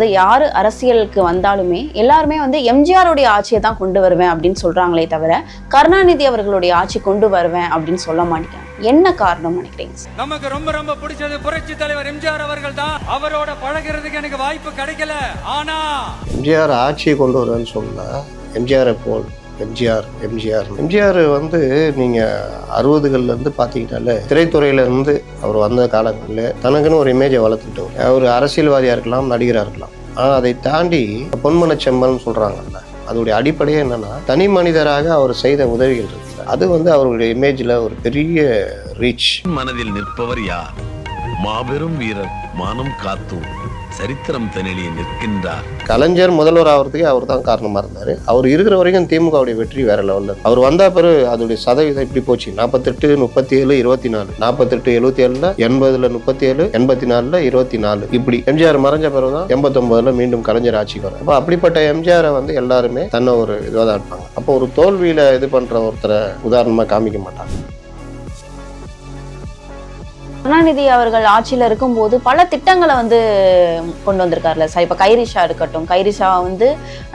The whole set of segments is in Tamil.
அது யாரு அரசியலுக்கு வந்தாலுமே எல்லாருமே வந்து எம்ஜிஆருடைய ஆட்சியை தான் கொண்டு வருவேன் அப்படின்னு சொல்றாங்களே தவிர கருணாநிதி அவர்களுடைய ஆட்சி கொண்டு வருவேன் அப்படின்னு சொல்ல மாட்டேங்கிறாங்க என்ன காரணம் நினைக்கிறீங்க? நமக்கு ரொம்ப ரொம்ப பிடிச்சது புரட்சி தலைவர் எம்ஜிஆர் அவர்கள் தான். அவரோட பழகிறதுக்கு எனக்கு வாய்ப்பு கிடைக்கல. ஆனா எம்ஜிஆர் ஆட்சியை கொண்டு வருவேன்னு சொல்ல எம்ஜிஆரை போல் எம்ஜிஆர் எம்ஜிஆர். எம்ஜிஆர் வந்து நீங்கள் அறுபதுகள்லேருந்து பார்த்தீங்கன்னாலே திரைத்துறையிலேருந்து அவர் வந்த காலங்களில் தனக்குன்னு ஒரு இமேஜை வளர்த்துட்டு அவர் அரசியல்வாதியாக இருக்கலாம் நடிகராக இருக்கலாம். ஆனால் அதை தாண்டி பொன்மன செம்மல்னு சொல்கிறாங்கல்ல அதோடைய அடிப்படையே என்னன்னா தனி மனிதராக அவர் செய்த உதவிகள் இருக்கு அது வந்து அவருடைய இமேஜில் ஒரு பெரிய ரீச் மனதில் நிற்பவர் யார்? மாபெரும் வீரர் மானம் காத்தூர். சரித்திரம் தனிலே நிற்கின்றார். கலைஞர் முதல்வர் ஆகிறதுக்கே அவர் தான் காரணமாக இருந்தார். அவர் இருக்கிற வரைக்கும் திமுகவுடைய வெற்றி வேற லெவலில் அவர் வந்த பிறகு அதோடைய சதவீதம் இப்படி போச்சு. நாற்பத்தெட்டு முப்பத்தி ஏழு இருபத்தி நாலு நாற்பத்தெட்டு எழுபத்தி ஏழில் எண்பதுல முப்பத்தி ஏழு எண்பத்தி நாலில் இருபத்தி நாலு இப்படி எம்ஜிஆர் மறைஞ்ச பிறகு தான் எண்பத்தொம்பதுல மீண்டும் கலைஞர் ஆட்சிக்கு வரும். அப்போ அப்படிப்பட்ட எம்ஜிஆரை வந்து எல்லாருமே தன்னை ஒரு இதுவாக தான் இருப்பாங்க. அப்போ ஒரு தோல்வியில் இது பண்ணுற ஒருத்தரை உதாரணமாக காமிக்க மாட்டாங்க. கருணாநிதி அவர்கள் ஆட்சியில இருக்கும்போது பல திட்டங்களை வந்து கொண்டு வந்திருக்காருல சார் இப்ப கைரிஷா இருக்கட்டும். கைரிஷா வந்து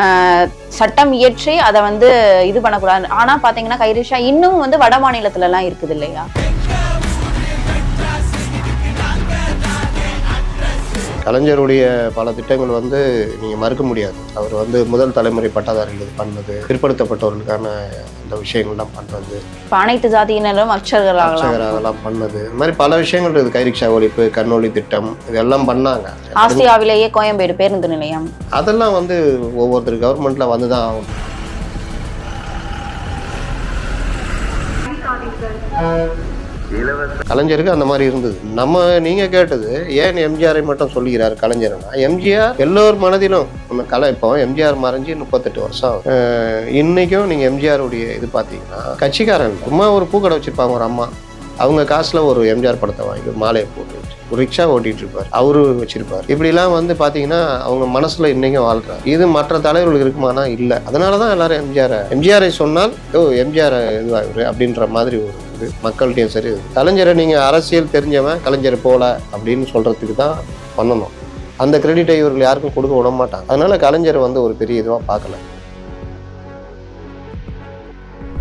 ஆஹ், சட்டம் இயற்றி அதை வந்து இது பண்ணக்கூடாது. ஆனா பாத்தீங்கன்னா கைரிஷா இன்னும் வந்து வட மாநிலத்துலலாம் இருக்குது இல்லையா? கலைஞருடைய பல திட்டங்கள் வந்து நீங்கள் மறுக்க முடியாது. அவர் வந்து முதல் தலைமுறை பட்டதாரிகள் பண்ணது பிற்படுத்தப்பட்டவர்களுக்கான இந்த விஷயங்கள்லாம் பண்ணுறது இப்ப அனைத்து ஜாதியினரும் அக்ஷர்களாகலாம் பண்ணது. இந்த மாதிரி பல விஷயங்கள் இருக்குது. கைரிக்ஷா ஒழிப்பு கண்ணொளி திட்டம் இதெல்லாம் பண்ணாங்க. ஆசியாவிலேயே கோயம்பேடு பேருந்து நிலையம். அதெல்லாம் வந்து ஒவ்வொருத்தர் கவர்மெண்ட்ல வந்து தான் ஆகணும் கலைஞருக்கு அந்த மாதிரி இருந்தது. நம்ம நீங்க கேட்டது ஏன் எம்ஜிஆரை மட்டும் சொல்லுகிறார் கலைஞர்னா எம்ஜிஆர் எல்லோர் மனதிலும் நம்ம கலை இப்போ எம்ஜிஆர் மறைஞ்சு முப்பத்தெட்டு வருஷம் இன்னைக்கும் நீங்க எம்ஜிஆர் உடைய இது பார்த்தீங்கன்னா கட்சிக்காரன் சும்மா ஒரு பூக்கடை வச்சிருப்பாங்க ஒரு அம்மா. அவங்க காசுல ஒரு எம்ஜிஆர் படத்தை வாங்கி மாலையை போட்டு ஒரு ரிக்ஷா ஓட்டிட்டு இருப்பார் அவரு வச்சிருப்பார். இப்படிலாம் வந்து பாத்தீங்கன்னா அவங்க மனசுல இன்னைக்கும் வாழ்றாரு இது மற்ற தலைவர்களுக்கு இருக்குமானா இல்லை. அதனால தான் எல்லாரும் எம்ஜிஆர் எம்ஜிஆரை சொன்னால் ஓ எம்ஜிஆர் இதுவாகிரு அப்படின்ற மாதிரி ஒரு இருக்குது. மக்கள்கிட்டயும் சரி. கலைஞரை நீங்கள் அரசியல் தெரிஞ்சவன் கலைஞர் போல அப்படின்னு சொல்கிறதுக்கு தான் பண்ணணும். அந்த கிரெடிட்டை இவர்கள் யாருக்கும் கொடுக்க விட மாட்டாங்க. அதனால கலைஞர் வந்து ஒரு பெரிய இதுவாக பார்க்கல.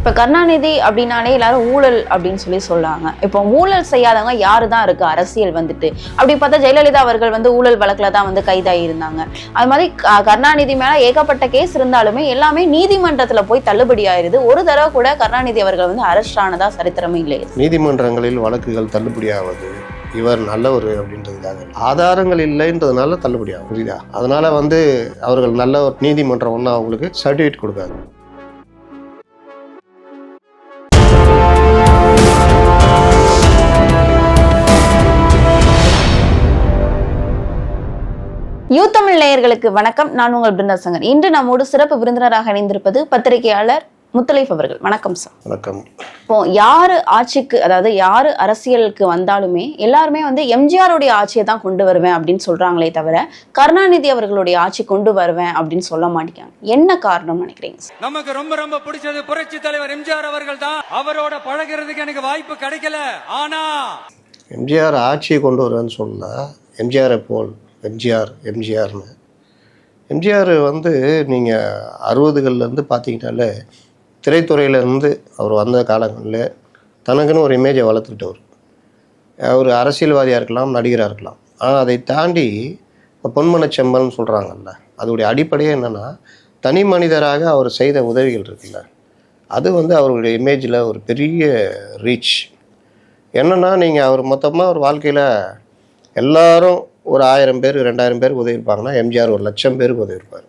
இப்போ கருணாநிதி அப்படின்னாலே எல்லாரும் ஊழல் அப்படின்னு சொல்லி சொல்றாங்க. இப்போ ஊழல் செய்யாதவங்க யாரு தான் இருக்கு? அரசியல் வந்துட்டு. அப்படி பார்த்தா ஜெயலலிதா அவர்கள் வந்து ஊழல் வழக்கில் தான் வந்து கைதாகி இருந்தாங்க. அது மாதிரி க- கருணாநிதி மேல ஏகப்பட்ட கேஸ் இருந்தாலுமே எல்லாமே நீதிமன்றத்தில் போய் தள்ளுபடி ஆயிருது. ஒரு தடவை கூட கருணாநிதி அவர்கள் வந்து அரெஸ்ட் ஆனதா சரித்திரமே இல்லை நீதிமன்றங்களில் வழக்குகள் தள்ளுபடியாவது இவர் நல்லவர் அப்படின்றதுக்காக ஆதாரங்கள் இல்லைன்றதுனால தள்ளுபடியாகும் புரியுதா? அதனால வந்து அவர்கள் நல்ல ஒரு நீதிமன்றம் ஒன்று அவங்களுக்கு சர்டிஃபிகேட் கொடுக்காது. யூ தமிழ் நேயர்களுக்கு வணக்கம். நான் உங்கள் பிருந்தாசங்கர் இன்று நம்மோடு சிறப்பு விருந்தினராக இணைந்திருப்பது பத்திரிகையாளர் முத்தலைஃப் அவர்கள். வணக்கம் சார். வணக்கம். இப்போ யாரு ஆட்சிக்கு அதாவது யாரு அரசியலுக்கு வந்தாலுமே எல்லாருமே வந்து எம்ஜிஆருடைய ஆட்சியை தான் கொண்டு வருவேன் அப்படின்னு சொல்றாங்களே தவிர கருணாநிதி அவர்களுடைய ஆட்சி கொண்டு வருவேன் அப்படின்னு சொல்ல மாட்டேங்கிறாங்க. என்ன காரணம் நினைக்கிறீங்க சார்? நமக்கு ரொம்ப ரொம்ப பிடிச்சது புரட்சி தலைவர் எம்ஜிஆர் அவர்கள் தான். அவரோட பழகிறதுக்கு எனக்கு வாய்ப்பு கிடைக்கல. ஆனா எம்ஜிஆர் ஆட்சியை கொண்டு வருவேன்னு சொல்ல எம்ஜிஆரை போல் எம்ஜிஆர் எம்ஜிஆர்னு. எம்ஜிஆர் வந்து நீங்கள் அறுபதுகள்லேருந்து பார்த்தீங்கனாலே திரைத்துறையிலேருந்து அவர் வந்த காலங்களில் தனக்குன்னு ஒரு இமேஜை வளர்த்துக்கிட்டவர். அவர் அரசியல்வாதியாக இருக்கலாம் நடிகராக இருக்கலாம். ஆனால் அதை தாண்டி இப்போ பொன்மன செம்பல்னு சொல்கிறாங்கல்ல அதோடைய அடிப்படையே என்னென்னா தனி மனிதராக அவர் செய்த உதவிகள் இருக்குல்ல அது வந்து அவருடைய இமேஜில் ஒரு பெரிய ரீச் என்னென்னா நீங்கள் அவர் மொத்தமாக ஒரு வாழ்க்கையில் எல்லாரும் ஒரு ஆயிரம் பேர் ரெண்டாயிரம் பேருக்கு உதவி இருப்பாங்கன்னா எம்ஜிஆர் ஒரு லட்சம் பேருக்கு உதவிருப்பார்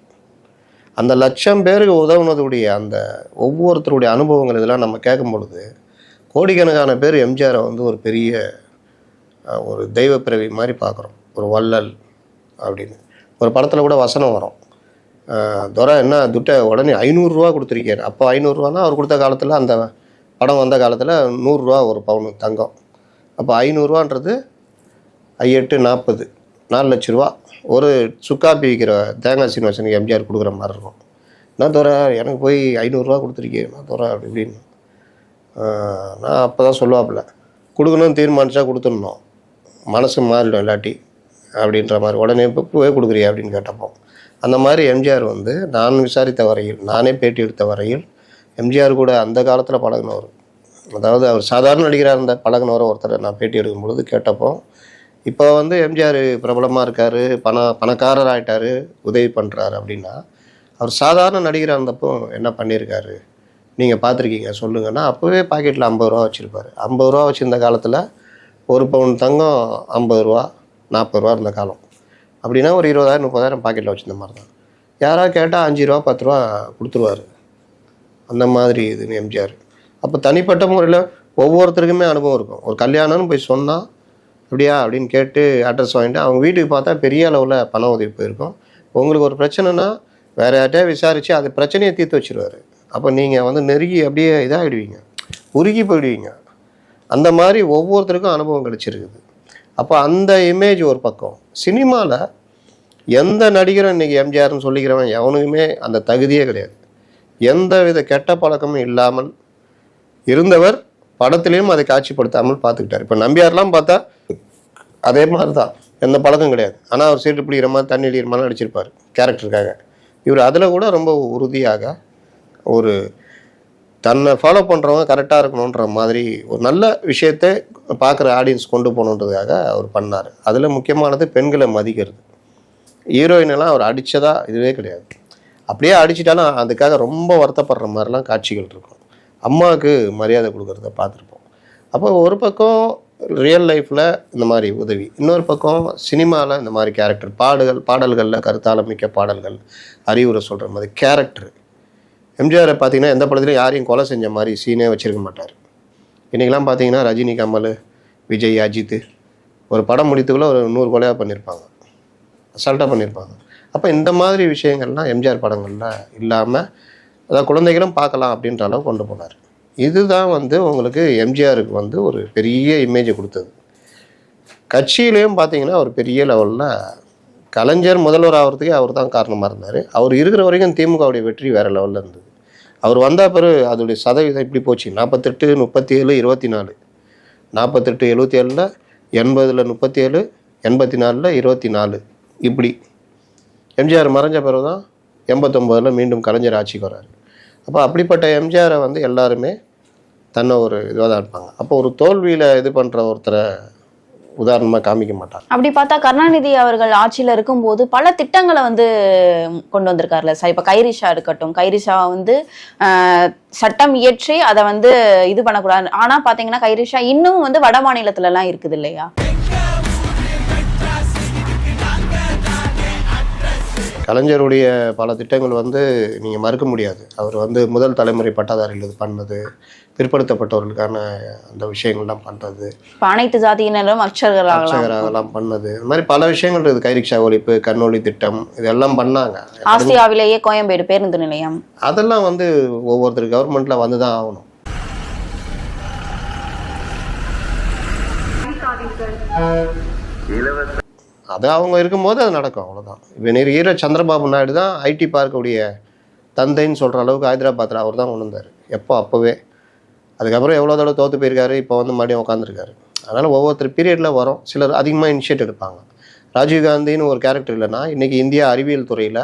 அந்த லட்சம் பேருக்கு உதவுனதுடைய அந்த ஒவ்வொருத்தருடைய அனுபவங்கள் இதெல்லாம் நம்ம கேட்கும் பொழுது கோடிக்கணக்கான பேர் எம்ஜிஆரை வந்து ஒரு பெரிய ஒரு தெய்வ பிறவி மாதிரி பார்க்குறோம். ஒரு வள்ளல் அப்படின்னு. ஒரு படத்தில் கூட வசனம் வரும். துரை என்ன துட்டை உடனே ஐநூறுரூவா கொடுத்துருக்காரு. அப்போ ஐநூறுரூவானா அவர் கொடுத்த காலத்தில் அந்த படம் வந்த காலத்தில் நூறுரூவா ஒரு பவுனு தங்கம். அப்போ ஐநூறுரூவான்றது ஐஎட்டு நாற்பது. நாலு லட்ச ரூபா. ஒரு சுக்காப்பி விற்கிற தேங்காய் சீனிவாசனுக்கு எம்ஜிஆர் கொடுக்குற மாதிரி இருக்கும். நான் தோற எனக்கு போய் ஐநூறுரூவா கொடுத்துருக்கேன் நான் தோற அப்படி இப்படின்னு. நான் அப்போ தான் சொல்லுவாப்புல கொடுக்கணும்னு தீர்மானிச்சா கொடுத்துடணும். மனசு மாறிடும் இல்லாட்டி அப்படின்ற மாதிரி. உடனே இப்போ பூவே கொடுக்குறியா அப்படின்னு கேட்டப்போ அந்த மாதிரி எம்ஜிஆர் வந்து நான் விசாரித்த வரையில் நானே பேட்டி எடுத்த வரையில் எம்ஜிஆர் கூட அந்த காலத்தில் பழகினவர். அதாவது அவர் சாதாரண நடிகராக இருந்த பழகினவரை ஒருத்தர் நான் பேட்டி எடுக்கும் பொழுது கேட்டப்போ இப்போ வந்து எம்ஜிஆர் பிரபலமாக இருக்கார் பண பணக்காரர் ஆகிட்டார் உதவி பண்ணுறாரு அப்படின்னா அவர் சாதாரண நடிகராக இருந்தப்போ என்ன பண்ணியிருக்காரு நீங்கள் பார்த்துருக்கீங்க சொல்லுங்கன்னா அப்போவே பாக்கெட்டில் ஐம்பது ரூபா வச்சுருப்பாரு. ஐம்பது ரூபா வச்சுருந்த காலத்தில் ஒரு பவுன் தங்கம் ஐம்பது ரூபா நாற்பது ரூபா இருந்த காலம். அப்படின்னா ஒரு இருபதாயிரம் முப்பதாயிரம் பாக்கெட்டில் வச்சிருந்த மாதிரி தான் யாராவது கேட்டால் அஞ்சு ரூபா பத்து ரூபா கொடுத்துருவாரு. அந்த மாதிரி இது எம்ஜிஆர். அப்போ தனிப்பட்ட முறையில் ஒவ்வொருத்தருக்குமே அனுபவம் இருக்கும். ஒரு கல்யாணம்னு போய் சொன்னால் அப்படியா? அப்படின்னு கேட்டு அட்ரஸ் வாங்கிட்டு அவங்க வீட்டுக்கு பார்த்தா பெரிய அளவில் பண உதவி போயிருக்கும். உங்களுக்கு ஒரு பிரச்சனைனா வேறு யார்கிட்டயா விசாரித்து அது பிரச்சனையை தீர்த்து வச்சிருவாரு. அப்போ நீங்கள் வந்து நெருங்கி அப்படியே இதாகிடுவீங்க. உருகி போயிடுவீங்க. அந்த மாதிரி ஒவ்வொருத்தருக்கும் அனுபவம் கிடச்சிருக்குது. அப்போ அந்த இமேஜ் ஒரு பக்கம். சினிமாவில் எந்த நடிகரும் இன்றைக்கி எம்ஜிஆர்னு சொல்லிக்கிறவன் எவனுக்குமே அந்த தகுதியே கிடையாது. எந்த வித கெட்ட பழக்கமும் இல்லாமல் இருந்தவர் படத்துலேயும் அதை காட்சிப்படுத்தாமல் பார்த்துக்கிட்டார். இப்போ நம்பியார்லாம் பார்த்தா அதே மாதிரி தான் எந்த பழக்கம் கிடையாது. ஆனால் அவர் சீட்டு பிடிக்கிற மாதிரி தண்ணி அடிக்கிற மாதிரி அடிச்சிருப்பார் கேரக்டருக்காக. இவர் அதில் கூட ரொம்ப உறுதியாக ஒரு தன்னை ஃபாலோ பண்ணுறவங்க கரெக்டாக இருக்கணுன்ற மாதிரி ஒரு நல்ல விஷயத்தை பார்க்குற ஆடியன்ஸ் கொண்டு போகணுன்றதுக்காக அவர் பண்ணார். அதில் முக்கியமானது பெண்களை மதிக்கிறது. ஹீரோயினெல்லாம் அவர் அடித்ததா இதுவே கிடையாது. அப்படியே அடிச்சிட்டாலும் அதுக்காக ரொம்ப வருத்தப்படுற மாதிரிலாம் காட்சிகள் இருக்கும். அம்மாவுக்கு மரியாதை கொடுக்குறத பார்த்துருப்போம். அப்போ ஒரு பக்கம் ரியல் லைஃப்பில் இந்த மாதிரி உதவி இன்னொரு பக்கம் சினிமாவில் இந்த மாதிரி கேரக்டர் பாடுகள் பாடல்களில் கருத்தாளமிக்க பாடல்கள் அறிவுரை சொல்கிற மாதிரி கேரக்டர் எம்ஜிஆரை பார்த்தீங்கன்னா எந்த படத்துலையும் யாரையும் கொலை செஞ்ச மாதிரி சீனே வச்சிருக்க மாட்டார். இன்றைக்கெல்லாம் பார்த்தீங்கன்னா ரஜினி கமல் விஜய் அஜித் ஒரு படம் முடித்துக்குள்ளே ஒரு நூறு கொலையாக பண்ணியிருப்பாங்க அசால்ட்டாக பண்ணியிருப்பாங்க அப்போ இந்த மாதிரி விஷயங்கள்லாம் எம்ஜிஆர் படங்களில் இல்லாமல் அதாவது குழந்தைகளும் பார்க்கலாம் அப்படின்ற அளவு கொண்டு போனார். இதுதான் வந்து உங்களுக்கு எம்ஜிஆருக்கு வந்து ஒரு பெரிய இமேஜை கொடுத்தது. கட்சியிலையும் பார்த்தீங்கன்னா ஒரு பெரிய லெவலில் கலைஞர் முதல்வர் ஆகிறதுக்கே அவர் தான் காரணமாக இருந்தார். அவர் இருக்கிற வரைக்கும் திமுகவுடைய வெற்றி வேறு லெவலில் இருந்தது. அவர் வந்த பிறகு அதோடைய சதவீதம் இப்படி போச்சு. நாற்பத்தெட்டு முப்பத்தி ஏழு இருபத்தி நாலு நாற்பத்தெட்டு எழுபத்தி ஏழில் எண்பதில் முப்பத்தி ஏழு எண்பத்தி நாலில் இருபத்தி நாலு இப்படி. எம்ஜிஆர் மறைஞ்ச பிறகு தான் எண்பத்தொம்போதில் மீண்டும் கலைஞர் ஆட்சிக்கு வர்றாரு. அப்போ அப்படிப்பட்ட எம்ஜிஆரை வந்து எல்லாருமே தன்னை ஒரு இதுவாக தான் இருப்பாங்க அப்போ ஒரு தோல்வியில் இது பண்ணுற ஒருத்தரை உதாரணமாக காமிக்க மாட்டாங்க. அப்படி பார்த்தா கருணாநிதி அவர்கள் ஆட்சியில் இருக்கும்போது பல திட்டங்களை வந்து கொண்டு வந்திருக்காருல சார். இப்போ கைரிஷா இருக்கட்டும் கைரிஷா வந்து சட்டம் இயற்றி அதை வந்து இது பண்ணக்கூடாது. ஆனால் பார்த்தீங்கன்னா கைரிஷா இன்னும் வந்து வட மாநிலத்திலலாம் இருக்குது இல்லையா? கலைஞருடைய பல திட்டங்கள் வந்து நீங்கள் மறுக்க முடியாது. அவர் வந்து முதல் தலைமுறை பட்டாதாரிகள் இது பண்ணது பிற்படுத்தப்பட்டவர்களுக்கான அந்த விஷயங்கள்லாம் பண்ணுறது இப்ப அனைத்து ஜாதியினரும் அர்ச்சகராகலாம் பண்ணது. இந்த மாதிரி பல விஷயங்கள் இருக்குது. கைரிக்ஷா ஒழிப்பு கண்ணொளி திட்டம் இதெல்லாம் பண்ணாங்க. ஆசியாவிலேயே கோயம்பேடு பேருந்து நிலையம். அதெல்லாம் வந்து ஒவ்வொருத்தர் கவர்மெண்ட்டில் வந்து தான் ஆகணும். அது அவங்க இருக்கும்போது அது நடக்கும் அவ்வளோதான் இப்போ நிறைய சந்திரபாபு நாயுடு தான் ஐடி பார்க்குடைய தந்தைன்னு சொல்கிற அளவுக்கு ஹைதராபாத்தில் அவர் தான் கொண்டு வந்தார். எப்போ? அப்போவே. அதுக்கப்புறம் எவ்வளோ தடவை தோற்று போயிருக்காரு இப்போ வந்து மறுபடியும் உட்காந்துருக்காரு அதனால் ஒவ்வொருத்தர் பீரியடில் வரும். சிலர் அதிகமாக இனிஷியேட் எடுப்பாங்க. ராஜீவ்காந்தின்னு ஒரு கேரக்டர் இல்லைன்னா இன்றைக்கி இந்தியா அறிவியல் துறையில்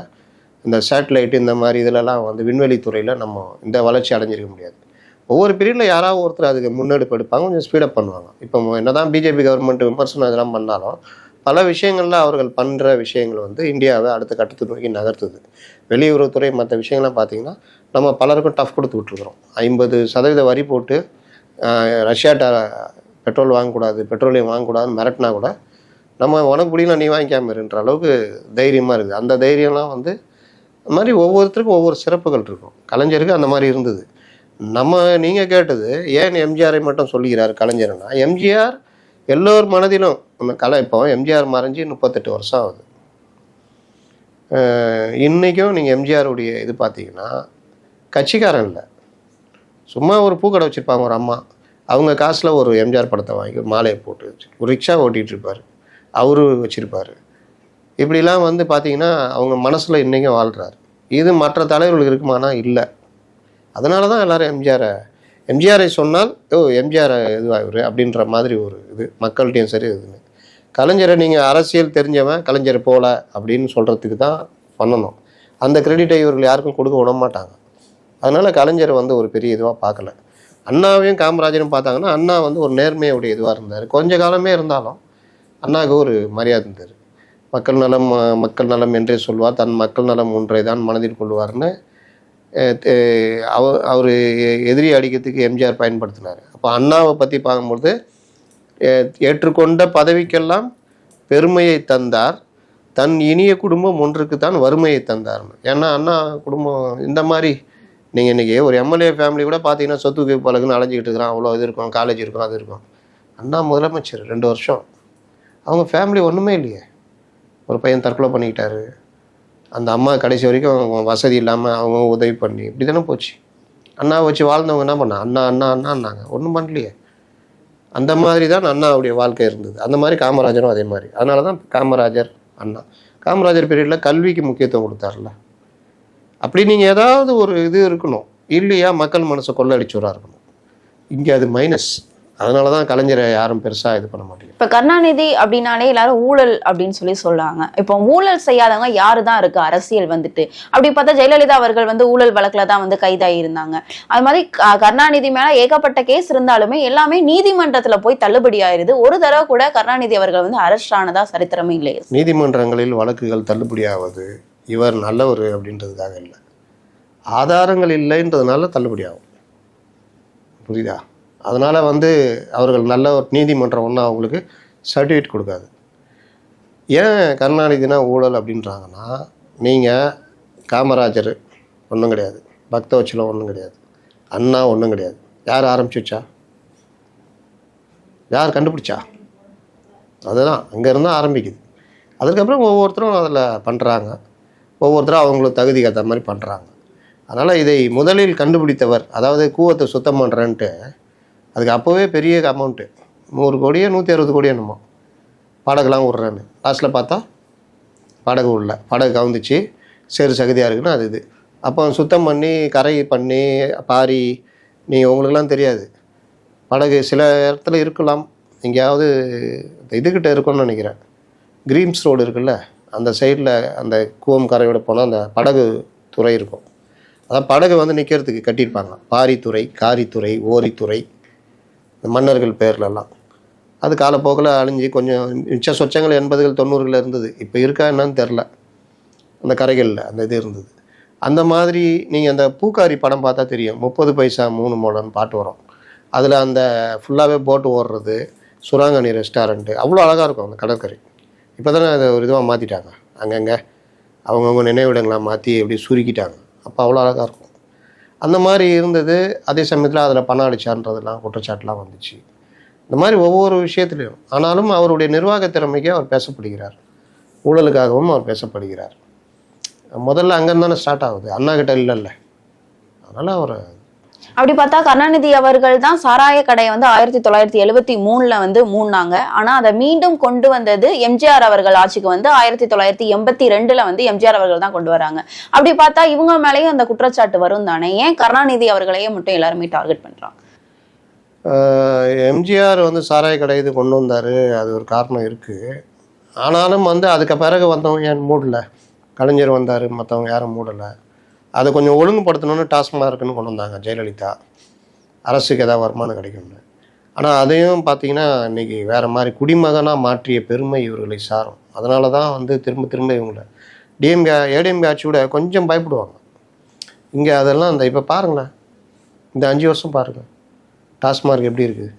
இந்த சேட்டலைட் இந்த மாதிரி இதிலலாம் வந்து விண்வெளி துறையில் நம்ம இந்த வளர்ச்சி அடைஞ்சிருக்க முடியாது. ஒவ்வொரு பீரியடில் யாராவது ஒருத்தர் அதுக்கு முன்னெடுப்பு எடுப்பாங்க கொஞ்சம் ஸ்பீடப் பண்ணுவாங்க. இப்போ என்ன தான் பிஜேபி கவர்மெண்ட் விமர்சனம் இதெல்லாம் பண்ணாலும் பல விஷயங்களில் அவர்கள் பண்ணுற விஷயங்கள் வந்து இந்தியாவை அடுத்த கட்டத்தை நோக்கி நகர்த்துது. வெளியுறவுத்துறை மற்ற விஷயங்கள்லாம் பார்த்தீங்கன்னா நம்ம பலருக்கும் டஃப் கொடுத்து விட்ருக்குறோம் ஐம்பது சதவீத வரி போட்டு ரஷ்யாட்ட பெட்ரோல் வாங்கக்கூடாது பெட்ரோலியம் வாங்கக்கூடாதுன்னு மிரட்டினா கூட நம்ம உனக்கு முடியல நீ வாங்கிக்காம இருன்ற அளவுக்கு தைரியமாக இருக்குது. அந்த தைரியம்லாம் வந்து அது மாதிரி ஒவ்வொருத்தருக்கும் ஒவ்வொரு சிறப்புகள் இருக்கும். கலைஞருக்கு அந்த மாதிரி இருந்தது. நம்ம நீங்கள் கேட்டது ஏன் எம்ஜிஆரை மட்டும் சொல்லுகிறார் கலைஞர்னா எம்ஜிஆர் எல்லோர் மனதிலும் அந்த கலை இப்போ எம்ஜிஆர் மறைஞ்சு முப்பத்தெட்டு வருஷம் ஆகுது. இன்றைக்கும் நீங்கள் எம்ஜிஆருடைய இது பார்த்தீங்கன்னா கட்சிக்காரன் இல்லை. சும்மா ஒரு பூக்கடை வச்சுருப்பாங்க ஒரு அம்மா. அவங்க காசில் ஒரு எம்ஜிஆர் படத்தை வாங்கி மாலையை போட்டு வச்சு ஒரு ரிக்ஷா ஓட்டிகிட்டு இருப்பார். அவரு வச்சுருப்பார். இப்படிலாம் வந்து பார்த்தீங்கன்னா அவங்க மனசில் இன்றைக்கும் வாழ்கிறார் இது மற்ற தலைவர்களுக்கு இருக்குமானா? இல்லை. அதனால தான் எல்லோரும் எம்ஜிஆரை எம்ஜிஆரை சொன்னால் ஓ எம்ஜிஆர் இதுவாகிவர் அப்படின்ற மாதிரி ஒரு இது மக்கள்கிட்டையும் சரி இதுன்னு கலைஞரை நீங்கள் அரசியல் தெரிஞ்சவன் கலைஞர் போல அப்படின்னு சொல்கிறதுக்கு தான் பண்ணணும். அந்த கிரெடிட்டை இவர்கள் யாருக்கும் கொடுக்க விட மாட்டாங்க அதனால் கலைஞர் வந்து ஒரு பெரிய இதுவாக பார்க்கல. அண்ணாவையும் காமராஜரும் பார்த்தாங்கன்னா அண்ணா வந்து ஒரு நேர்மையுடைய இதுவாக இருந்தார். கொஞ்ச காலமே இருந்தாலும் அண்ணாவுக்கு ஒரு மரியாதை இருந்தார் மக்கள் நலம் மக்கள் நலம் என்றே சொல்வார். தன் மக்கள் நலம் ஒன்றை தான் மனதில் கொள்வார்னு அவர் அவர் எதிரி அடிக்கிறதுக்கு எம்ஜிஆர் பயன்படுத்தினார். அப்போ அண்ணாவை பற்றி பார்க்கும்பொழுது ஏற்றுக்கொண்ட பதவிக்கெல்லாம் பெருமையை தந்தார். தன் இனிய குடும்பம் ஒன்றுக்கு தான் வறுமையை தந்தார்னு ஏன்னா அண்ணா குடும்பம் இந்த மாதிரி நீங்கள் இன்றைக்கி ஒரு எம்எல்ஏ ஃபேமிலி கூட பார்த்தீங்கன்னா சொத்துக்கு பழகுன்னு அலைஞ்சிக்கிட்டு இருக்கிறான். அவ்வளோ இது இருக்கும் காலேஜ் இருக்கும் அது இருக்கும். அண்ணா முதலமைச்சர் ரெண்டு வருஷம். அவங்க ஃபேமிலி ஒன்றுமே இல்லையே. ஒரு பையன் தற்கொலை பண்ணிக்கிட்டாரு. அந்த அம்மா கடைசி வரைக்கும் அவங்க வசதி இல்லாமல் அவங்க உதவி பண்ணி இப்படி தானே போச்சு. அண்ணாவை வச்சு வாழ்ந்தவங்க என்ன பண்ணா? அண்ணா அண்ணா அண்ணான்னாங்க ஒன்றும் பண்ணலையே. அந்த மாதிரி தான் அண்ணாவுடைய வாழ்க்கை இருந்தது. அந்த மாதிரி காமராஜரும் அதே மாதிரி. அதனால தான் காமராஜர் அண்ணா. காமராஜர் பீரியடில் கல்விக்கு முக்கியத்துவம் கொடுத்தாருல. அப்படி நீங்கள் ஏதாவது ஒரு இது இருக்கணும். இல்லையா? மக்கள் மனசை கொள்ளடிச்சவராக இருக்கணும். இங்கே அது மைனஸ் அதனால தான் கலைஞரை யாரும் பெருசாக இது பண்ண மாட்டேங்குது. இப்ப கருணாநிதி அப்படின்னாலே எல்லாரும் ஊழல் அப்படின்னு சொல்லி சொல்றாங்க. இப்போ ஊழல் செய்யாதவங்க யாரு தான் இருக்கு? அரசியல் வந்துட்டு. அப்படி பார்த்தா ஜெயலலிதா அவர்கள் வந்து ஊழல் வழக்குல தான் வந்து கைதாகி இருந்தாங்க. அது மாதிரி கருணாநிதி மேல ஏகப்பட்ட கேஸ் இருந்தாலுமே எல்லாமே நீதிமன்றத்துல போய் தள்ளுபடி ஆயிருது. ஒரு தடவை கூட கருணாநிதி அவர்கள் வந்து அரெஸ்ட் ஆனதா சரித்திரமே இல்லையே. நீதிமன்றங்களில் வழக்குகள் தள்ளுபடியாவது இவர் நல்லவர் அப்படின்றதுக்காக இல்லை. ஆதாரங்கள் இல்லைன்றதுனால தள்ளுபடி ஆகும். புரியுதா? அதனால் வந்து அவர்கள் நல்ல ஒரு நீதிமன்றம் ஒன்றும் அவங்களுக்கு சர்டிஃபிகேட் கொடுக்காது. ஏன் கருணாநிதினா ஊழல் அப்படின்றாங்கன்னா நீங்கள் காமராஜர் ஒன்றும் கிடையாது. பக்தவச்சலம் ஒன்றும் கிடையாது. அண்ணா ஒன்றும் கிடையாது. யார் ஆரம்பிச்சு வச்சா? யார் கண்டுபிடிச்சா? அதுதான். அங்கேருந்து ஆரம்பிக்குது. அதுக்கப்புறம் ஒவ்வொருத்தரும் அதில் பண்ணுறாங்க ஒவ்வொருத்தரும் அவங்களுக்கு தகுதிக்கு ஏற்ற மாதிரி பண்ணுறாங்க அதனால் இதை முதலில் கண்டுபிடித்தவர் அதாவது கூவத்தை சுத்தம் பண்ணுறேன்ட்டு அதுக்கு அப்போவே பெரிய அமௌண்ட்டு நூறு கோடியோ நூற்றி அறுபது கோடியோ என்னமோ. படகுலாம் விட்றேன்னு லாஸ்ட்டில் பார்த்தா படகு உள்ள படகு கவுந்துச்சு. சேறு சகதியாக இருக்குன்னு அது இது. அப்போ சுத்தம் பண்ணி கரை பண்ணி பாரி நீங்கள் உங்களுக்கெல்லாம் தெரியாது. படகு சில இடத்துல இருக்கலாம். எங்கேயாவது இதுக்கிட்ட இருக்கும்னு நினைக்கிறேன். கிரீம்ஸ் ரோடு இருக்குல்ல அந்த சைடில் அந்த கூவம் கரையோட போனால் அந்த படகு துறை இருக்கும். அதான் படகு வந்து நிற்கிறதுக்கு கட்டியிருப்பாங்க பாரித்துறை காரித்துறை ஓரித்துறை. இந்த மன்னர்கள் பேர்லலாம். அது காலப்போக்கில் அழிஞ்சு கொஞ்சம் மிச்ச சொச்சங்கள் எண்பதுகள் தொண்ணூறுகளில் இருந்தது. இப்போ இருக்கா என்னன்னு தெரில. அந்த கரைகளில் அந்த இது இருந்தது. அந்த மாதிரி நீங்கள் அந்த பூக்காரி படம் பார்த்தா தெரியும். முப்பது பைசா மூணு மோடன்னு பாட்டு வரும். அதில் அந்த ஃபுல்லாகவே போட்டு ஓடுறது சுராங்கனி ரெஸ்டாரண்ட்டு அவ்வளோ அழகாக இருக்கும் அந்த கடற்கரை. இப்போ தானே அதை ஒரு இதுவாக மாற்றிட்டாங்க அங்கங்கே அவங்கவுங்க நினைவிடங்களாக மாற்றி எப்படி சுருக்கிட்டாங்க. அப்போ அவ்வளோ அழகாக இருக்கும். அந்த மாதிரி இருந்தது. அதே சமயத்தில் அதில் பணம் அடிச்சான்றதுலாம் குற்றச்சாட்டுலாம் வந்துச்சு. இந்த மாதிரி ஒவ்வொரு விஷயத்துலையும். ஆனாலும் அவருடைய நிர்வாக திறமைக்கு அவர் பேசப்படுகிறார். ஊழலுக்காகவும் அவர் பேசப்படுகிறார். முதல்ல அங்கேருந்து தானே ஸ்டார்ட் ஆகுது. அண்ணா கிட்ட இல்லைல்ல. அதனால் அவர் அப்படி பார்த்தா கருணாநிதி அவர்கள் தான் சாராய கடையை வந்து ஆயிரத்தி தொள்ளாயிரத்தி எழுபத்தி மூணுல வந்து மூடினாங்க. ஆனா அதை மீண்டும் கொண்டு வந்தது எம்ஜிஆர் அவர்கள் ஆட்சிக்கு வந்து ஆயிரத்தி தொள்ளாயிரத்தி எண்பத்தி ரெண்டுல வந்து எம்ஜிஆர் அவர்கள் தான் கொண்டு வராங்க. அப்படி பார்த்தா இவங்க மேலேயும் அந்த குற்றச்சாட்டு வரும் தானே? ஏன் கருணாநிதி அவர்களையே மட்டும் எல்லாருமே டார்கெட் பண்றாங்க? எம்ஜிஆர் வந்து சாராய கடை இது கொண்டு வந்தார். அது ஒரு காரணம் இருக்குது ஆனாலும் வந்து அதுக்கு பிறகு வந்தவங்க ஏன் மூடல? கலைஞர் வந்தார் மற்றவங்க யாரும் மூடலை? அதை கொஞ்சம் ஒழுங்குபடுத்தணும்னு டாஸ்மார்க்குன்னு கொண்டு வந்தாங்க ஜெயலலிதா. அரசுக்கு ஏதாவது வருமானம் கிடைக்கும்னு ஆனால் அதையும் பார்த்தீங்கன்னா இன்றைக்கி வேறு மாதிரி குடிமகனாக மாற்றிய பெருமை இவர்களை சாரும். அதனால தான் வந்து திரும்ப திரும்ப இவங்கள டிஎம்கே ஏடிஎம்கே ஆட்சியோட கொஞ்சம் பயப்படுவாங்க. இங்கே அதெல்லாம் அந்த இப்போ பாருங்களேன். இந்த அஞ்சு வருஷம் பாருங்கள் டாஸ்மார்க் எப்படி இருக்குது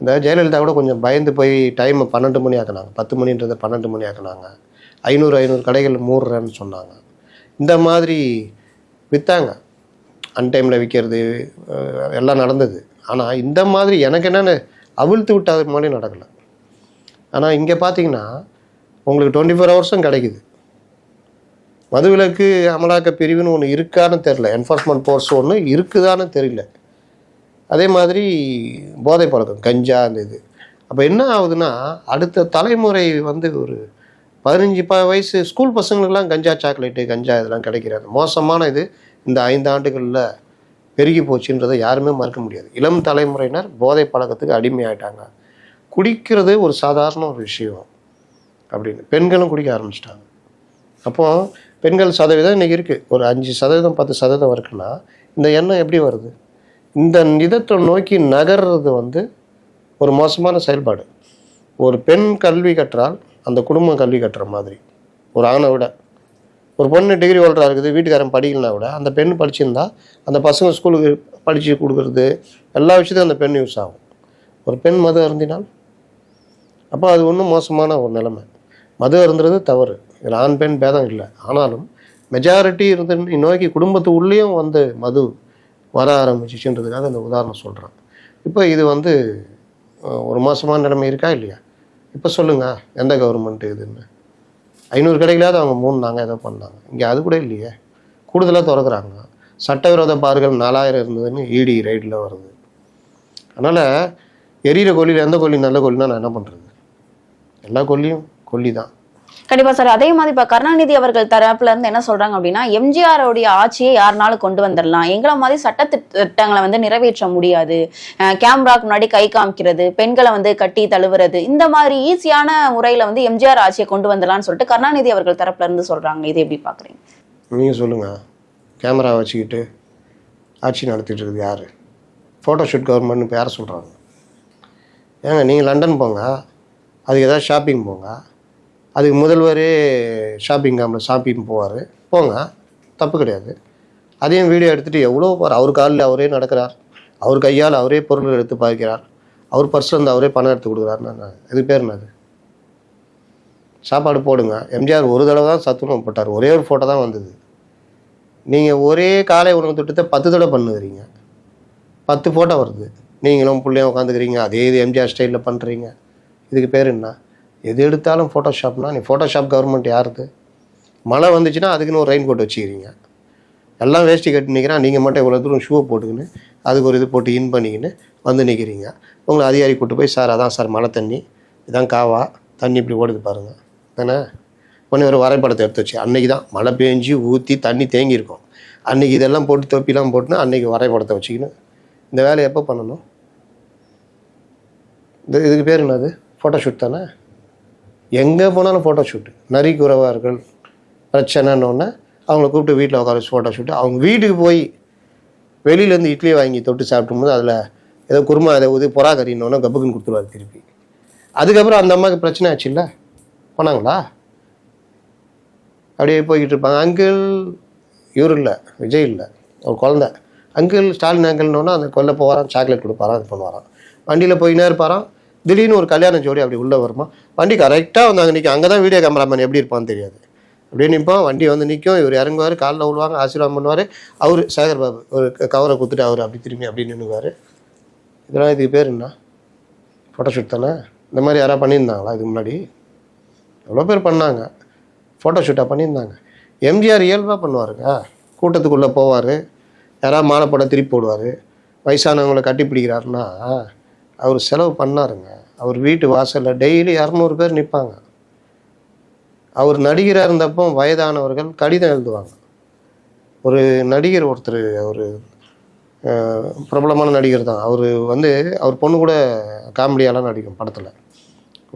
இந்த ஜெயலலிதா கூட கொஞ்சம் பயந்து போய் டைமை பன்னெண்டு மணி ஆக்கினாங்க. பத்து மணின்றதை பன்னெண்டு மணி ஆக்குனாங்க. ஐநூறு ஐநூறு கடைகள் மூடுறேன்னு சொன்னாங்க. இந்த மாதிரி விற்றாங்க அன்டைமில் விற்கிறது எல்லாம் நடந்தது. ஆனால் இந்த மாதிரி எனக்கு என்னென்னு அவிழ்த்து விட்டாத மாதிரி நடக்கலை. ஆனால் இங்கே பார்த்தீங்கன்னா உங்களுக்கு டுவெண்ட்டி ஃபோர் ஹவர்ஸும் கிடைக்குது. மதுவிலக்கு அமலாக்க பிரிவுன்னு ஒன்று இருக்கான்னு தெரில என்ஃபோர்ஸ்மெண்ட் ஃபோர்ஸ் ஒன்று இருக்குதான்னு தெரியல. அதே மாதிரி போதை பழக்கம் கஞ்சா அந்த இது. அப்போ என்ன ஆகுதுன்னா அடுத்த தலைமுறை வந்து ஒரு பதினஞ்சு ப வயசு ஸ்கூல் பசங்களுக்கெல்லாம் கஞ்சா சாக்லேட்டு கஞ்சா இதெல்லாம் கிடைக்கிறது. மோசமான இது இந்த ஐந்து ஆண்டுகளில் பெருகி போச்சுன்றதை யாருமே மறுக்க முடியாது. இளம் தலைமுறையினர் போதை பழக்கத்துக்கு அடிமையாயிட்டாங்க. குடிக்கிறது ஒரு சாதாரண ஒரு விஷயம் அப்படின்னு. பெண்களும் குடிக்க ஆரம்பிச்சிட்டாங்க. அப்போ பெண்கள் சதவீதம் இன்றைக்கி இருக்குது ஒரு அஞ்சு சதவீதம் பத்து சதவீதம் இருக்குன்னா இந்த எண்ணம் எப்படி வருது? இந்த நிதத்தை நோக்கி நகர்றது வந்து ஒரு மோசமான செயல்பாடு. ஒரு பெண் கல்வி கற்றால் அந்த குடும்பம் கல்வி கட்டுற மாதிரி. ஒரு ஆணை விட. ஒரு பொண்ணு டிகிரி ஹோல்டராக இருக்குது வீட்டுக்காரன் படிக்கலனா விட அந்த பெண் படிச்சிருந்தா அந்த பசங்க ஸ்கூலுக்கு படித்து கொடுக்குறது எல்லா விஷயத்தையும் அந்த பெண் யூஸ் ஆகும். ஒரு பெண் மது அருந்தினால் அப்போ அது ஒன்றும் மோசமான ஒரு நிலைமை. மது அருந்துறது தவறு. இதில் ஆண் பெண் பேதம் இல்லை. ஆனாலும் மெஜாரிட்டி இருந்து நோக்கி குடும்பத்து உள்ளேயும் வந்து மது வர ஆரம்பிச்சிச்சுன்றதுக்காக இந்த உதாரணம் சொல்கிறேன் இப்போ இது வந்து ஒரு மோசமான நிலைமை இருக்கா இல்லையா? இப்போ சொல்லுங்கள் எந்த கவர்மெண்ட் இதுன்னு. ஐநூறு கடைகளாவது அவங்க மூணு நாங்கள் ஏதோ பண்ணாங்க. இங்கே அது கூட இல்லையே. கூடுதலாக திறக்கிறாங்க. சட்டவிரோத பார்கள் நாலாயிரம் இருந்ததுன்னு ஈடி இடி ரைடில் வருது. அதனால் எரியிற கொல்லியில் எந்த கொல்லி நல்ல கொல்லினா நான் என்ன பண்ணுறது எல்லா கொல்லியும் கொல்லி தான் கண்டிப்பா சார். அதே மாதிரி இப்ப கருணாநிதி அவர்கள் தரப்புல இருந்து என்ன சொல்றாங்க அப்படின்னா எம்ஜிஆரோடைய ஆட்சியை யாருனாலும் கொண்டு வந்துடலாம் எங்களை மாதிரி சட்ட திட்டங்களை வந்து நிறைவேற்ற முடியாது. கேமராக்கு முன்னாடி கை காமிக்கிறது பெண்களை வந்து கட்டி தழுவுறது இந்த மாதிரி ஈஸியான முறையில வந்து எம்ஜிஆர் ஆட்சியை கொண்டு வந்துடலாம்னு சொல்லிட்டு கருணாநிதி அவர்கள் தரப்புல இருந்து சொல்றாங்க. இது எப்படி பாக்குறீங்க? நீங்கள் சொல்லுங்கள் கேமரா வச்சுக்கிட்டு ஆட்சி நடத்திட்டு இருக்குது யார்? ஃபோட்டோஷூட் கவர்மெண்ட்னு இப்போ யாரை சொல்கிறாங்க ஏங்க நீங்கள் லண்டன் போங்க. அதுக்கு ஏதாவது ஷாப்பிங் போங்க. அதுக்கு முதல்வரே ஷாப்பிங் காமில் ஷாப்பிங் போவார். போங்க. தப்பு கிடையாது. அதையும் வீடியோ எடுத்துகிட்டு எவ்வளோ பார் அவர் காலில் அவரே நடக்கிறார். அவர் கையால் அவரே பொருள் எடுத்து பார்க்கிறார் அவர் பர்ஸ்ல இருந்து அவரே பணம் எடுத்து கொடுக்குறாருன்னா இது பேர் என்னது? சாப்பாடு போடுங்க. எம்ஜிஆர் ஒரு தடவை தான் சத்துணவு போட்டார். ஒரே ஒரு ஃபோட்டோ தான் வந்தது. நீங்கள் ஒரே காலை உணவு திட்டத்தை பத்து தடவை பண்ணுறீங்க பத்து ஃபோட்டோ வருது. நீங்களும் பிள்ளையும் உட்காந்துக்கிறீங்க. அதே இது எம்ஜிஆர் ஸ்டைலில் பண்ணுறீங்க இதுக்கு பேர் என்ன? எது எடுத்தாலும் ஃபோட்டோஷாப்னா நீ ஃபோட்டோஷாப் கவர்மெண்ட் யாருது மழை வந்துச்சுன்னா அதுக்குன்னு ஒரு ரெயின் கோட் வச்சுக்கிறீங்க. எல்லாம் வேஷ்டி கட்டி நிற்கிறான் நீங்கள் மட்டும் இவ்வளோ தூரம் ஷூவை போட்டுக்கின்னு அதுக்கு ஒரு இது போட்டு இன் பண்ணிக்கின்னு வந்து நிற்கிறீங்க உங்களை அதிகாரி கூட்டு போய் சார் அதான் சார் மழை தண்ணி. இதான் காவா. தண்ணி இப்படி ஓடுது பாருங்கள் தானே? உடனே ஒரு வரைபடத்தை எடுத்து வச்சு அன்றைக்கி தான் மழை பெஞ்சு ஊற்றி தண்ணி தேங்கியிருக்கும். அன்றைக்கி அன்னைக்கு இதெல்லாம் போட்டு தொப்பிலாம் போட்டுனா அன்றைக்கி வரைபடத்தை வச்சுக்கின்னு இந்த வேலையை எப்போ பண்ணணும்? இந்த இதுக்கு பேர் என்னது? ஃபோட்டோஷூட் தானே? எங்கே போனாலும் ஃபோட்டோ ஃபோட்டோஷூட்டு நரிக்குறவார்கள் பிரச்சனைன்னொன்னே அவங்கள கூப்பிட்டு வீட்டில் உட்கார வச்சு ஃபோட்டோஷூட்டு அவங்க வீட்டுக்கு போய் வெளியிலேருந்து இட்லி வாங்கி தொட்டு சாப்பிடும்போது அதில் ஏதோ குருமா ஏதோ இது புறா கறின்னொன்னே கப்புக்குன்னு கொடுத்துருவாரு திருப்பி. அதுக்கப்புறம் அந்த அம்மாவுக்கு பிரச்சனை ஆச்சு இல்லை? போனாங்களா? அப்படியே போய்கிட்டு இருப்பாங்க. அங்கிள் இவர் இல்லை விஜய் இல்லை ஒரு குழந்த. அங்கிள் ஸ்டாலின் அங்கிள்னோன்னா அந்த கொல்ல போகிறான் சாக்லேட் கொடுப்பாரான் இது பண்ணுவாராம். வண்டியில் போயின்னே இருப்பாரான் திடீர்னு ஒரு கல்யாண ஜோடி அப்படி உள்ளே வருமா? வண்டி கரெக்டாக வந்து அங்கே நிற்கும் அங்கே தான் வீடியோ கேமராமேன் எப்படி இருப்பான்னு தெரியாது. அப்படியே நிற்பான் வண்டி வந்து நிற்கும் இவர் இறங்குவார். காலில் விழுவாங்க ஆசீர்வாதம் பண்ணுவார். அவர் சேகர் பாபு ஒரு கவரை கொடுத்துட்டு அவர் அப்படி திரும்பி அப்படி நின்றுவார் இதெல்லாம் இதுக்கு பேர் என்ன? ஃபோட்டோஷூட் தானே? இந்த மாதிரி யாராவது பண்ணியிருந்தாங்களா இதுக்கு முன்னாடி? எவ்வளோ பேர் பண்ணாங்க. ஃபோட்டோஷூட்டாக பண்ணியிருந்தாங்க. எம்ஜிஆர் இயல்பாக பண்ணுவாருங்க. கூட்டத்துக்குள்ளே போவார். யாராவது மாலை போட திருப்பி போடுவார். வயசானவங்களை கட்டி பிடிக்கிறாருன்னா அவர் செலவு பண்ணாருங்க. அவர் வீட்டு வாசலில் டெய்லி இரநூறு பேர் நிற்பாங்க அவர் நடிகராக இருந்தப்போ வயதானவர்கள் கடிதம் எழுதுவாங்க. ஒரு நடிகர் ஒருத்தர் அவர் பிரபலமான நடிகர் தான். அவர் வந்து அவர் பொண்ணு கூட காமெடியாலாம் நடிக்கும் படத்தில்.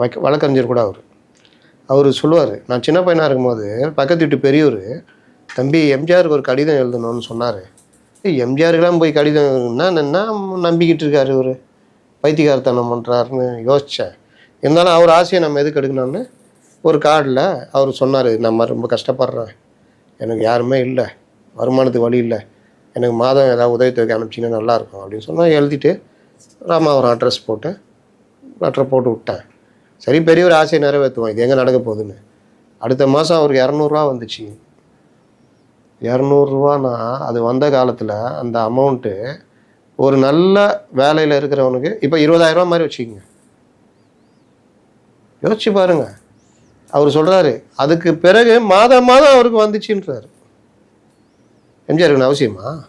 வழக்க வழக்கறிஞர் கூட அவர். அவர் சொல்லுவார் நான் சின்ன பையனாக இருக்கும்போது பக்கத்து வீட்டு பெரியவர் தம்பி எம்ஜிஆருக்கு ஒரு கடிதம் எழுதணும்னு சொன்னார். எம்ஜிஆருக்கெல்லாம் போய் கடிதம் என்ன நம்பிக்கிட்டு இருக்காரு இவர். பைத்தியகாரத்தனம் பண்ணுறாருன்னு யோசித்தேன் இருந்தாலும் அவர் ஆசையை நம்ம எதுக்கு எடுக்கணும்னு ஒரு கார்டில் அவர் சொன்னார் நம்ம ரொம்ப கஷ்டப்படுறேன். எனக்கு யாருமே இல்லை. வருமானத்துக்கு வழி இல்லை. எனக்கு மாதம் ஏதாவது உதவித்தொகை அனுப்பிச்சிங்கன்னா நல்லாயிருக்கும் அப்படின்னு சொன்னால் எழுதிட்டு ராமாவரம் அட்ரஸ் போட்டு லெட்டரை போட்டு விட்டேன். சரி பெரிய ஒரு ஆசையை நிறைவேற்றுவோம். இது எங்கே நடக்க போகுதுன்னு. அடுத்த மாதம் அவருக்கு இரநூறுவா வந்துச்சு. இரநூறுவானா அது வந்த காலத்தில் அந்த அமௌண்ட்டு ஒரு நல்ல வேலையில் இருக்கிறவனுக்கு இப்போ இருபதாயிரரூவா மாதிரி வச்சுக்கோங்க. யோசிச்சு பாருங்க. அவர் சொல்கிறாரு அதுக்கு பிறகு மாதம் மாதம் அவருக்கு வந்துச்சுன்றாரு. எம்ஜிஆருக்கு அவசியமா?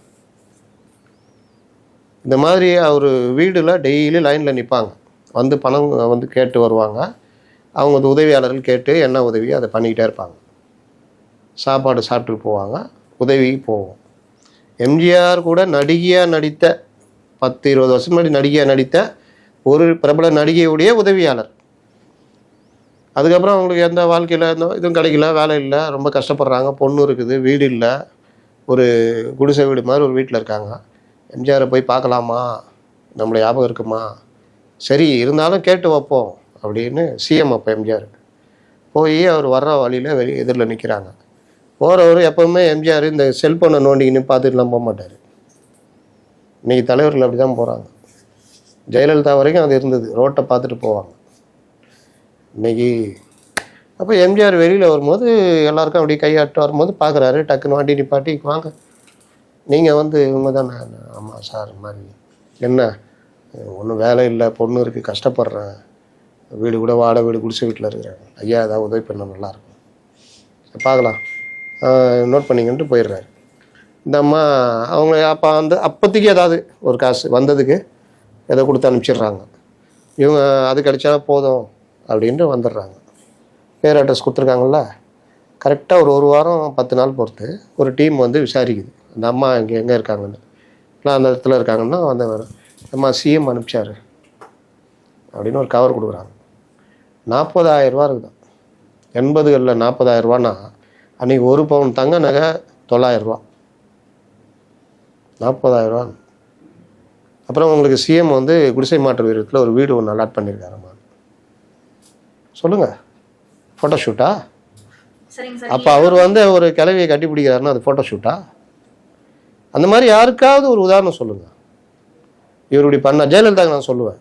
இந்த மாதிரி அவர் வீடில் டெய்லி லைனில் நிற்பாங்க வந்து பணம் வந்து கேட்டு வருவாங்க. அவங்க வந்து உதவியாளர்கள் கேட்டு என்ன உதவி அதை பண்ணிக்கிட்டே இருப்பாங்க. சாப்பாடு சாப்பிட்டு போவாங்க. உதவி போவோம் எம்ஜிஆர் கூட நடிகையாக நடித்த பத்து இருபது வருஷம் முன்னாடி நடிகையாக நடித்த ஒரு பிரபல நடிகையுடைய உதவியாளர். அதுக்கப்புறம் அவங்களுக்கு எந்த வாழ்க்கையில் எந்த இதுவும் கிடைக்கல வேலை இல்லை ரொம்ப கஷ்டப்படுறாங்க பொண்ணு இருக்குது வீடு இல்லை. ஒரு குடிசை வீடு மாதிரி ஒரு வீட்டில் இருக்காங்க. எம்ஜிஆரை போய் பார்க்கலாமா? நம்மளை ஞாபகம் இருக்குமா? சரி இருந்தாலும் கேட்டு வைப்போம் அப்படின்னு சிஎம் அப்போ எம்ஜிஆர். போய் அவர் வர்ற வழியில் வெளியே எதிரில் நிற்கிறாங்க போகிறவர் எப்போவுமே எம்ஜிஆர் இந்த செல்ஃபோனை நோண்டிக்கின்னு பார்த்துட்டுலாம் போக மாட்டார். இன்றைக்கி தலைவர்கள் அப்படி தான் போகிறாங்க ஜெயலலிதா வரைக்கும் அது இருந்தது. ரோட்டை பார்த்துட்டு போவாங்க. இன்றைக்கி அப்போ எம்ஜிஆர் வெளியில் வரும்போது எல்லாருக்கும் அப்படியே கையாட்டு வரும்போது பார்க்குறாரு டக்குன்னு வண்டி நிப்பாட்டி வாங்க. நீங்கள் வந்து இவங்க தானே? ஆமாம் சார் இந்த மாதிரி என்ன? ஒன்றும் வேலை இல்லை பொண்ணு இருக்குது கஷ்டப்படுறேன். வீடு கூட வாட வீடு குடிசை வீட்டில் இருக்கிறேன். ஐயா ஏதாவது உதவி பண்ண நல்லாயிருக்கும் பார்க்கலாம். நோட் பண்ணிங்கன்ட்டு போயிடுறாரு. இந்த அம்மா அவங்க அப்போ வந்து அப்போதைக்கு ஏதாவது ஒரு காசு வந்ததுக்கு ஏதோ கொடுத்து அனுப்பிச்சிடுறாங்க. இவங்க அது கிடைச்சா போதும் அப்படின்ட்டு வந்துடுறாங்க. பேர் அட்ரஸ் கொடுத்துருக்காங்கல்ல? கரெக்டாக ஒரு ஒரு வாரம் பத்து நாள் பொறுத்து ஒரு டீம் வந்து விசாரிக்குது. அந்த அம்மா இங்கே எங்கே இருக்காங்கன்னு. இல்லை அந்த இடத்துல இருக்காங்கன்னா வந்து வரும் அம்மா சிஎம் அனுப்பிச்சாரு. அப்படின்னு ஒரு கவர் கொடுக்குறாங்க. நாற்பதாயிரரூவா இருக்குதான் எண்பதுகளில் நாற்பதாயிரரூவான்னா அன்றைக்கி ஒரு பவுன் தங்க நகை தொள்ளாயிரரூவா ரூபா அப்புறம் உங்களுக்கு சிஎம் வந்து குடிசை மாற்று வீரத்தில் ஒரு வீடு ஒன்று அலாட் பண்ணியிருக்காரம்மா சொல்லுங்கள் ஃபோட்டோஷூட்டா அப்போ அவர் வந்து ஒரு கிளவியை கட்டி பிடிக்கிறாருன்னா அது ஃபோட்டோஷூட்டா அந்த மாதிரி யாருக்காவது ஒரு உதாரணம் சொல்லுங்கள் இவர் இப்படி பண்ண ஜெயலலிதாக்கு நான் சொல்லுவேன்.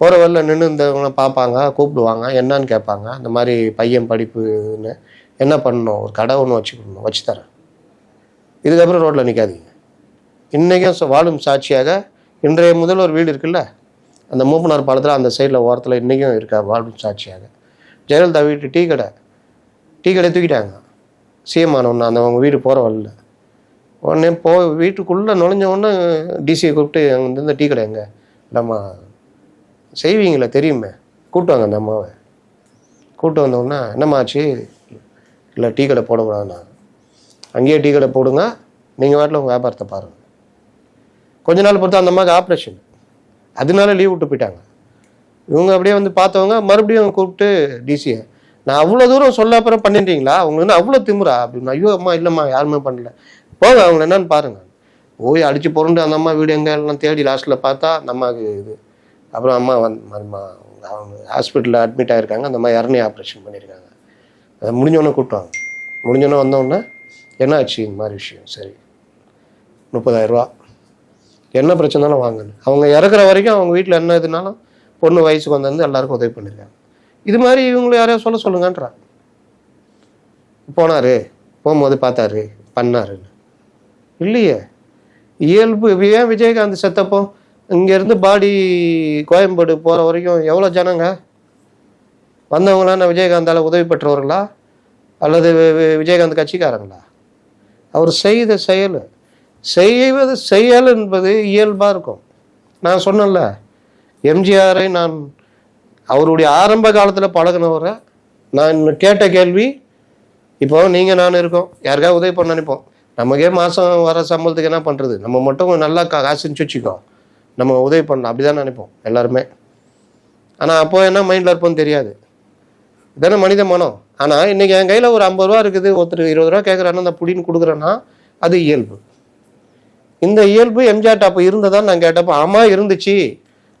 போகிற வழியில் நின்று இந்தவங்க பார்ப்பாங்க கூப்பிடுவாங்க என்னன்னு கேட்பாங்க. இந்த மாதிரி பையன் படிப்புன்னு என்ன பண்ணணும்? ஒரு கடை ஒன்று வச்சு கொடுக்கணும் வச்சு தரேன் இதுக்கப்புறம் ரோட்டில் நிற்காதீங்க இன்றைக்கும் வாழும் சாட்சியாக இன்றைய முதல் ஒரு வீடு இருக்குல்ல? அந்த மூப்பனார் பாலத்தில் அந்த சைடில் ஓரத்தில் இன்றைக்கும் இருக்கா வாழும் சாட்சியாக. ஜெயலலிதா வீட்டு டீ கடை. டீ கடை தூக்கிட்டாங்க. சிஎம் ஆனவொன்னு அந்த அவங்க வீடு போகிற வரல உடனே போ வீட்டுக்குள்ளே நுழைஞ்ச உடனே டிசியை கூப்பிட்டு அங்கே இருந்த டீ கடை எங்கே? இல்லைம்மா செய்வீங்களே தெரியுமே. கூப்பிட்டு வாங்க அந்த அம்மாவை. கூப்பிட்டு வந்தோடனே என்னம்மா ஆச்சு? இல்லை டீ கடை போடக்கூடாதுண்ணா அங்கேயே டீ கடை போடுங்க. நீங்கள் வாட்டில் உங்கள் வியாபாரத்தை பாருங்கள் கொஞ்ச நாள் பொறுத்து அந்த அம்மாவுக்கு ஆப்ரேஷன் அதனால லீவ் விட்டு போயிட்டாங்க. இவங்க அப்படியே வந்து பார்த்தவங்க மறுபடியும் கூப்பிட்டு டிசியை நான் அவ்வளோ தூரம் சொல்ல அப்புறம் பண்ணிட்டீங்களா? அவங்க என்ன அவ்வளோ திமுறா அப்படின்னு ஐயோ அம்மா இல்லைம்மா யாருமே பண்ணல. போங்க அவங்க என்னன்னு பாருங்க. ஓய் அடிச்சு பொருண்டு அந்த அம்மா வீடு எங்கே எல்லாம் தேடி லாஸ்ட்டில் பார்த்தா அந்த அம்மாவுக்கு இது. அப்புறம் அம்மா வந்து அவங்க ஹாஸ்பிட்டலில் அட்மிட் ஆகிருக்காங்க அந்த அம்மா இறநி ஆப்ரேஷன் பண்ணியிருக்காங்க. அதை முடிஞ்சோடனே கூப்பிட்டாங்க முடிஞ்சோடனே வந்தோடனே என்ன ஆச்சு இந்த மாதிரி விஷயம். சரி. முப்பதாயிரரூவா என்ன பிரச்சனைனாலும் வாங்கணும். அவங்க இறக்குற வரைக்கும் அவங்க வீட்டில் என்ன இதுனாலும் பொண்ணு வயசுக்கு வந்து எல்லாருக்கும் உதவி பண்ணியிருக்காங்க இது மாதிரி இவங்களை யாரையா சொல்ல சொல்லுங்கன்றா. போனாரு. போகும்போது பார்த்தாரு. பண்ணாருன்னு. இல்லையே. இயல்பு ஏன் விஜயகாந்த் செத்தப்போ? இங்கேருந்து பாடி கோயம்பேடு போகிற வரைக்கும் எவ்வளோ ஜனங்க? வந்தவங்களாம் நான் விஜயகாந்தால் உதவி பெற்றவர்களா? அல்லது விஜயகாந்த் கட்சிக்காரங்களா? அவர் செய்த செயல். செய்வது செயல் என்பது இயல்பாக இருக்கும். நான் சொன்னேன்ல எம்ஜிஆரை நான் அவருடைய ஆரம்ப காலத்தில் பழகினவரை நான் கேட்ட கேள்வி இப்போ நீங்கள் நான் இருக்கோம் யாருக்காவது உதவி பண்ண நினைப்போம். நமக்கே மாதம் வர சம்பளத்துக்கு என்ன பண்ணுறது நம்ம மட்டும் நல்லா கா காசுன்னு வச்சுக்கோ நம்ம உதவி பண்ணலாம் அப்படி தான் நினைப்போம் எல்லாருமே. ஆனால் அப்போ என்ன மைண்டில் இருப்போம்னு தெரியாது. இதானே மனித மனம். ஆனால் இன்றைக்கி என் கையில் ஒரு ஐம்பது ரூபா இருக்குது ஒருத்தர் இருபது ரூபா கேட்குறான்னா அந்த புடின்னு கொடுக்குறேன்னா அது இயல்பு. இந்த இயல்பு எம்ஜிஆர் அப்போ இருந்ததா நான் கேட்டப்போ ஆமாம் இருந்துச்சு.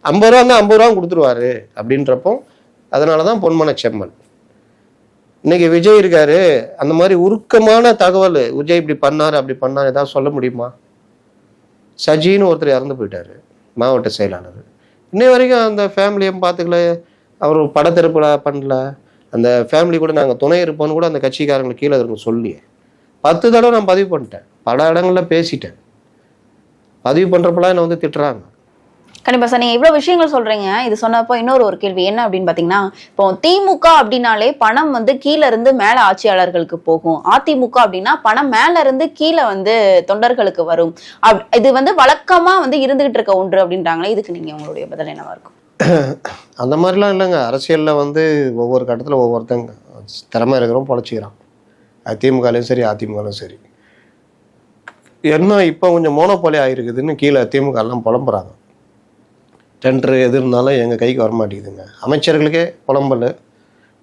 ஐம்பது ரூபா இருந்தால் ஐம்பது ரூபா கொடுத்துருவாரு அப்படின்றப்போ அதனால தான் பொன்மன செம்மன் இன்னைக்கு விஜய் இருக்காரு அந்த மாதிரி உருக்கமான தகவல் விஜய் இப்படி பண்ணார் அப்படி பண்ணார் ஏதாவது சொல்ல முடியுமா? சஜின்னு ஒருத்தர் இறந்து போயிட்டாரு மாவட்ட செயலாளர். இன்னை வரைக்கும் அந்த ஃபேமிலியும் பார்த்துக்கல அவர் படத்திருப்பில் பண்ணல. அந்த ஃபேமிலி கூட நாங்கள் துணை இருப்போம்னு கூட அந்த கட்சிக்காரங்களுக்கு கீழே இருக்க சொல்லி பத்து தடவை நான் பதிவு பண்ணிட்டேன். பல இடங்களில் பேசிட்டேன். பதிவு பண்ணுறப்பெல்லாம் என்னை வந்து திட்டுறாங்க. கண்டிப்பா சார் நீங்க இவ்வளவு விஷயங்கள் சொல்றீங்க. இது சொன்னப்போ இன்னொரு ஒரு கேள்வி என்ன அப்படின்னு பாத்தீங்கன்னா இப்போ திமுக அப்படின்னாலே பணம் வந்து கீழ இருந்து மேல ஆட்சியாளர்களுக்கு போகும். அதிமுக அப்படின்னா பணம் மேல இருந்து கீழே வந்து தொண்டர்களுக்கு வரும். அப்- இது வந்து வழக்கமா வந்து இருந்துகிட்டு இருக்க ஒன்று அப்படின்றாங்களே இதுக்கு நீங்க உங்களுடைய பதில் என்னவா இருக்கும்? அந்த மாதிரிலாம் இல்லைங்க. அரசியலில் வந்து ஒவ்வொரு கட்டத்தில் ஒவ்வொருத்தங்க திறமை இருக்கிறோம் பொழைச்சிக்கிறான். அது திமுகலையும் சரி அதிமுகலையும் சரி. என்ன இப்போ கொஞ்சம் மோனோபாலி ஆகிருக்குதுன்னு கீழே திமுக எல்லாம் புலம்புறாங்க. டெண்டர் எது இருந்தாலும் எங்கள் கைக்கு வரமாட்டேங்குதுங்க. அமைச்சர்களுக்கே புலம்பல்.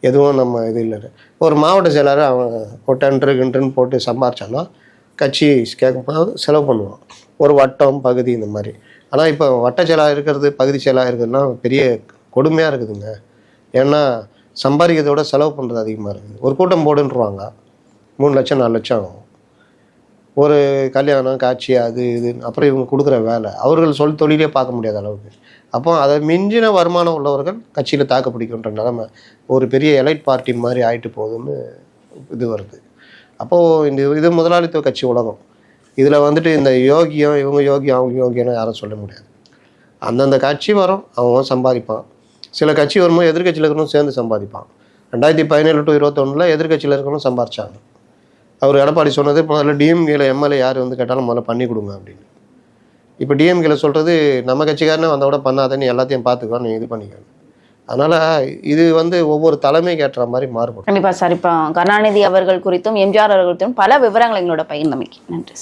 எதுவும் நம்ம இது இல்லை. ஒரு மாவட்ட செயலாளர் அவன் ஒரு டெண்டரு கிண்டருன்னு போட்டு சம்பாரிச்சான்னா கட்சி கேட்கும்போது செலவு பண்ணுவான். ஒரு வட்டம் பகுதி இந்த மாதிரி. ஆனால் இப்போ வட்ட செயலாக இருக்கிறது பகுதி செயலாக இருக்கிறதுனா பெரிய கொடுமையாக இருக்குதுங்க. ஏன்னா சம்பாதிக்கிறத விட செலவு பண்ணுறது அதிகமாக இருக்குது. ஒரு கூட்டம் போடுன்றாங்க மூணு லட்சம் நாலு லட்சம் ஆகும். ஒரு கல்யாணம் காட்சி அது இதுன்னு அப்புறம் இவங்க கொடுக்குற வேலை. அவர்கள் சொல் தொழிலே பார்க்க முடியாத அளவுக்கு. அப்போ அதை மிஞ்சின வருமானம் உள்ளவர்கள் கட்சியில் தாக்கு பிடிக்கின்ற ஒரு பெரிய எலைட் பார்ட்டி மாதிரி ஆயிட்டு போகுதுன்னு இது வருது. அப்போது இந்த இது முதலாளித்துவ கட்சி உலகம். இதில் வந்துட்டு இந்த யோகியம் இவங்க யோகியம் அவங்க யோகியம்னு யாரும் சொல்ல முடியாது. அந்தந்த கட்சி வரும் அவன் சம்பாதிப்பான். சில கட்சி வரும்போது எதிர்க்கட்சியில் இருக்கணும் சேர்ந்து சம்பாதிப்பான். ரெண்டாயிரத்தி பதினேழு டு இருபத்தொன்னில் எதிர்கட்சியில் இருக்கணும் சம்பாரிச்சாங்க அவர் எடப்பாடி சொன்னது முதல்ல டிஎம்கேல எம்எல்ஏ யார் வந்து கேட்டாலும் முதல்ல பண்ணி கொடுங்க அப்படின்னு. இப்போ டிஎம்கேல சொல்கிறது நம்ம கட்சிக்காரனே வந்தோட பண்ணாதேன்னு எல்லாத்தையும் பார்த்துக்கலாம் நீங்கள் இது பண்ணிக்கணும் அதனால் இது வந்து ஒவ்வொரு தலைமைக்கு ஏற்ற மாதிரி மாறுபடும். கண்டிப்பாக சார். இப்போ கருணாநிதி அவர்கள் குறித்தும் எம்ஜிஆர் அவர்கள் குறித்தும் பல விவரங்கள் எங்களோட பகிர்ந்தமைக்கு. நன்றி